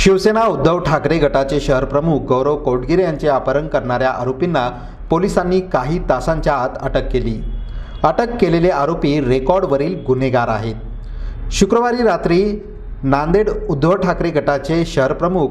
शिवसेना उद्धव ठाकरे गटाचे शहर प्रमुख गौरव कोटगिरे यांचे अपहरण करणाऱ्या आरोपींना पोलिसांनी काही तासांच्या आत अटक केली. अटक केलेले आरोपी रेकॉर्डवरील गुन्हेगार आहेत. शुक्रवारी रात्री नांदेड उद्धव ठाकरे गटाचे शहर प्रमुख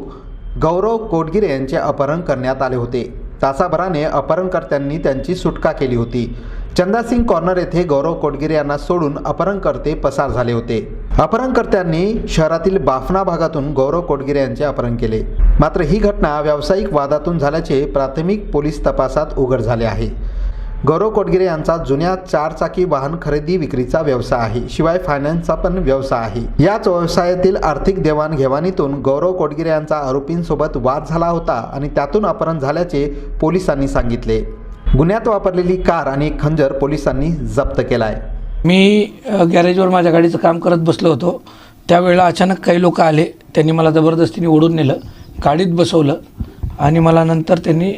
गौरव कोटगिरे यांचे अपहरण करण्यात आले होते. तासाभराने अपहरणकर्त्यांनी त्यांची सुटका केली होती. चंदासिंग कॉर्नर येथे गौरव कोटगिरे यांना सोडून अपहरणकर्ते पसार झाले होते. अपहरणकर्त्यांनी शहरातील बाफना भागातून गौरव कोटगिरे यांचे अपहरण केले. मात्र ही घटना व्यावसायिक वादातून झाल्याचे प्राथमिक पोलीस तपासात उघड झाले आहे. गौरव कोटगिरे यांचा जुन्या चारचाकी वाहन खरेदी विक्रीचा व्यवसाय आहे. शिवाय फायनान्सचा पण व्यवसाय आहे. याच व्यवसायातील आर्थिक देवाणघेवाणीतून गौरव कोटगिरे यांचा आरोपींसोबत वाद झाला होता आणि त्यातून अपहरण झाल्याचे पोलिसांनी सांगितले. गुन्ह्यात वापरलेली कार आणि खंजर पोलिसांनी जप्त केलाय. मी अ, गॅरेजवर माझ्या गाडीचं काम करत बसलो होतो. त्यावेळेला अचानक काही लोक आले. त्यांनी मला जबरदस्तीने ओढून नेलं गाडीत बसवलं आणि मला नंतर त्यांनी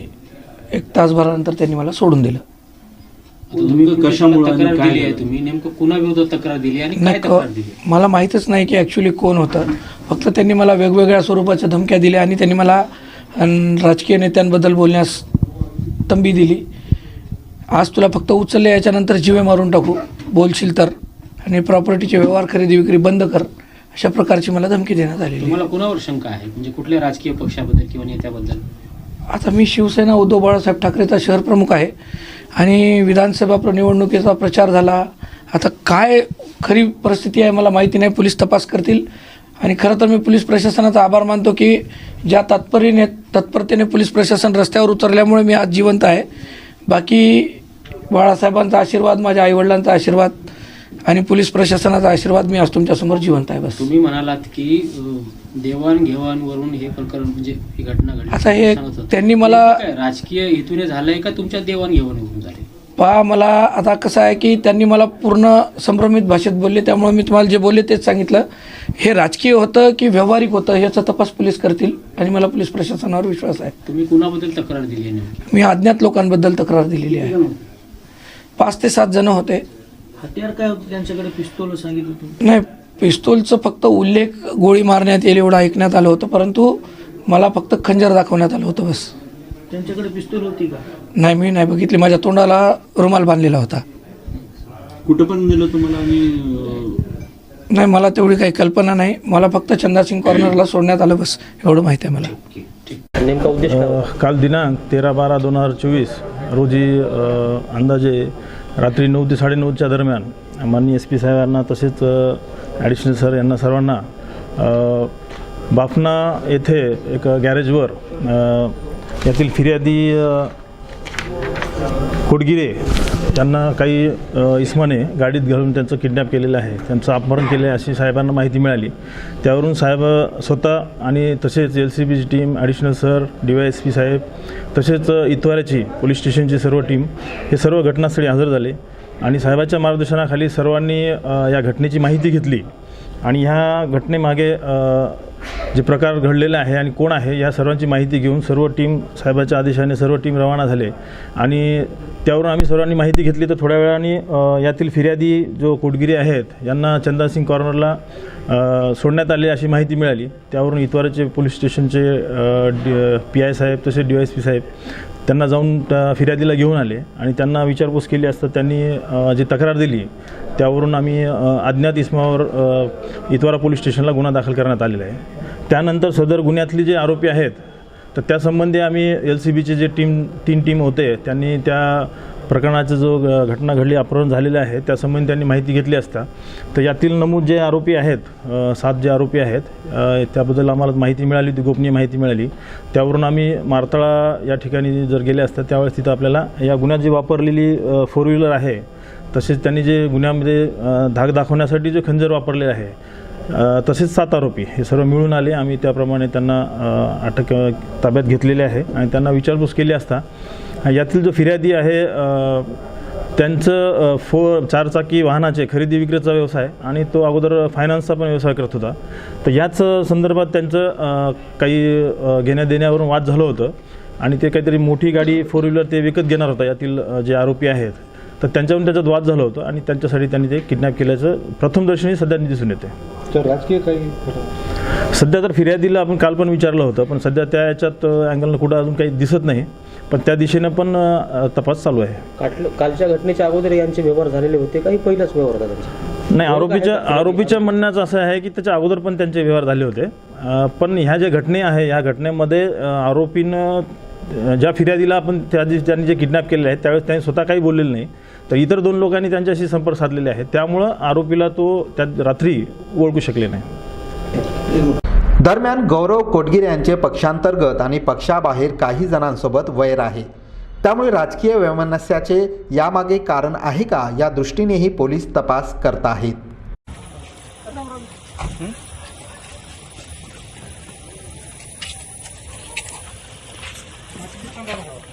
एक तासभरानंतर त्यांनी मला सोडून दिलं. तुम्ही कशामुळे तक्रार काय दिली आहे झालं? तुम्ही? नेमकं कुणाविरोधात तक्रार दिली आणि काय नाही तक्रार क- दिली? मला माहीतच नाही की ॲक्च्युली कोण होतं. फक्त त्यांनी मला वेगवेगळ्या स्वरूपाच्या धमक्या दिल्या आणि त्यांनी मला अन, राजकीय नेत्यांबद्दल बोलण्यास तंबी दिली. आज तुला फक्त उचलले याच्यानंतर जीवे मारून टाकू. बोलशील तर. आणि प्रॉपर्टीचे व्यवहार खरेदी विक्री बंद कर. अशा प्रकारची मला धमकी देण्यात आलेली आहे. तुम्हाला कुणावर शंका आहे? म्हणजे कुठल्या राजकीय पक्षाबद्दल किंवा नेत्याबद्दल? आता मी शिवसेना उद्धव बाळासाहेब ठाकरेचा शहर प्रमुख आहे. आणि विधानसभा प्र- निवडणुकीचा प्रचार झाला. आता काय खरी परिस्थिती आहे मला माहिती नाही. पोलीस तपास करतील. आणि खरं तर मी पोलीस प्रशासनाचा आभार मानतो की ज्या तात्पर्याने तत्परतेने पोलीस प्रशासन रस्त्यावर उतरल्यामुळे मी आज जिवंत आहे. बाकी बाळासाहेबांचा आशीर्वाद माझ्या आईवडिलांचा आशीर्वाद आणि पोलीस प्रशासनाचा आशीर्वाद मी आज तुमच्यासमोर जिवंत आहे बस. तुम्ही म्हणालात की देवाणघेवाणवरून हे प्रकरण म्हणजे ही घटना घडली. आता हे. त्यांनी मला- राजकीय हेतूने झालंय का तुमच्या देवाणघेवाणीवरून झाले पहा मला आता कसं आहे की त्यांनी मला पूर्ण संभ्रमित भाषेत बोलले त्यामुळे मी तुम्हाला जे बोलले तेच सांगितलं. हे राजकीय होतं की व्यावहारिक होतं याचा तपास पोलीस करतील आणि मला पोलीस प्रशासनावर विश्वास आहे. तुम्ही कुणाबद्दल तक्रार दिली आहे मी अज्ञात लोकांबद्दल तक्रार दिलेली आहे. पाच ते सात जण होते. हत्यार काय होतं त्यांच्याकडे? पिस्तोल सांगितलं तुम्ही. नाही पिस्तूलचं फक्त उल्लेख गोळी मारण्यात येईल एवढं ऐकण्यात आलं होतं परंतु मला फक्त खंजर दाखवण्यात आलं होतं बस. त्यांच्याकडे पिस्तोल होती का? नाही मी नाही बघितली. माझ्या तोंडाला रुमाल बांधलेला होता. कुठं पण नेलं तुम्हाला आणि नाही मला तेवढी काही कल्पना नाही. मला फक्त चंदासिंग कॉर्नरला सोडण्यात आलं बस. एवढं माहिती आहे मला. अ, काल दिनांक तेरा बारा दोन हजार चोवीस रोजी अंदाजे रात्री नऊ ते साडेनऊच्या दरम्यान माननीय एस पी साहेबांना तसेच ॲडिशनल सर यांना सर्वांना बाफना येथे एक गॅरेजवर यातील फिर्यादी अ, कोडगिरे त्यांना काही इसमाने इस्माने गाडीत घालून त्यांचं किडनॅप केलेलं आहे. त्यांचं अपहरण केले आहे अशी साहेबांना माहिती मिळाली. त्यावरून साहेब स्वतः आणि तसेच एल सी बीची team additional sir D Y S P साहेब तसेच इतवाऱ्याची पोलीस स्टेशनची सर्व टीम हे सर्व घटनास्थळी हजर झाले आणि साहेबाच्या मार्गदर्शनाखाली सर्वांनी या घटनेची माहिती घेतली आणि ह्या घटनेमागे जे प्रकार घडलेले आहे आणि कोण आहे या सर्वांची माहिती घेऊन सर्व टीम साहेबाच्या आदेशाने सर्व टीम रवाना झाले. आणि त्यावरून आम्ही सर्वांनी माहिती घेतली तर थोड्या वेळाने यातील फिर्यादी जो कोटगिरी आहेत यांना चंदासिंग कॉर्नरला सोडण्यात आले अशी माहिती मिळाली. त्यावरून इतवाराचे पोलीस स्टेशनचे पी आय साहेब तसेच डी वाय एस पी साहेब त्यांना जाऊन त्या फिर्यादीला घेऊन आले आणि त्यांना विचारपूस केली असता त्यांनी जी तक्रार दिली त्यावरून आम्ही अज्ञात इस्मावर इतवारा पोलीस स्टेशनला गुन्हा दाखल करण्यात आलेला आहे. त्यानंतर सदर गुन्ह्यातले जे आरोपी आहेत तर त्यासंबंधी आम्ही एल सी बीचे जे टीम तीन टीम होते त्यांनी त्या प्रकरणाचं जो घटना घडली अपहरण झालेलं आहे त्यासंबंधी त्यांनी माहिती घेतली असता. तर यातील नमूद जे आरोपी आहेत सात जे आरोपी आहेत त्याबद्दल आम्हाला माहिती मिळाली ती गोपनीय माहिती मिळाली. त्यावरून आम्ही मारतळा या ठिकाणी जर गेले असता त्यावेळेस तिथं आपल्याला या गुन्ह्यात जी वापरलेली फोर व्हीलर आहे तसेच त्यांनी जे गुन्ह्यामध्ये धाक दाखवण्यासाठी जे खंजर वापरले आहे तसेच सात आरोपी हे सर्व मिळून आले. आम्ही त्याप्रमाणे त्यांना अटक ताब्यात घेतलेले आहे आणि त्यांना विचारपूस केली असता. यातील जो फिर्यादी आहे त्यांचं फो चारचाकी वाहनाचे खरेदी विक्रीचा व्यवसाय आणि तो अगोदर फायनान्सचा पण व्यवसाय करत होता. तर याच संदर्भात त्यांचं काही घेण्या देण्यावरून वाद झालं होतं आणि ते काहीतरी मोठी गाडी फोर व्हीलर ते विकत घेणार होता. यातील जे आरोपी आहेत तर त्यांच्यावरून त्याच्यात वाद झालं होतं आणि त्यांच्यासाठी त्यांनी ते किडनॅप केल्याचं प्रथमदर्शनी सध्या दिसून येते तर राजकीय काही सध्या तर फिर्यादीला आपण काल पण विचारलं होतं पण सध्या त्या याच्यात अँगलनं कुठं अजून काही दिसत नाही. पण त्या दिशेनं पण तपास चालू आहे. कालच्या घटनेच्या अगोदर यांचे व्यवहार झालेले होते काही पहिलाच व्यवहार होता त्यांचा. नाही आरोपीच्या आरोपीच्या म्हणण्याचं असं आहे की त्याच्या अगोदर पण त्यांचे व्यवहार झाले होते. पण ह्या ज्या घटने आहे ह्या घटनेमध्ये आरोपीनं ज्या फिर्यादीला आपण त्या दिवशी त्यांनी जे किडनॅप केलेले आहेत त्यावेळेस त्यांनी स्वतः काही बोललेलं नाही. तर इतर दोन लोकांनी त्यांच्याशी संपर्क साधलेले आहे त्यामुळं आरोपीला तो त्या रात्री ओळखू शकले नाही. दरम्यान गौरव कोटगिरे यांचे पक्षांतर्गत आणि पक्षाबाहेर काही जणांसोबत वैर आहे. त्यामुळे राजकीय वैमनस्याचे यामागे कारण आहे का या दृष्टीनेही पोलीस तपास करत आहेत কত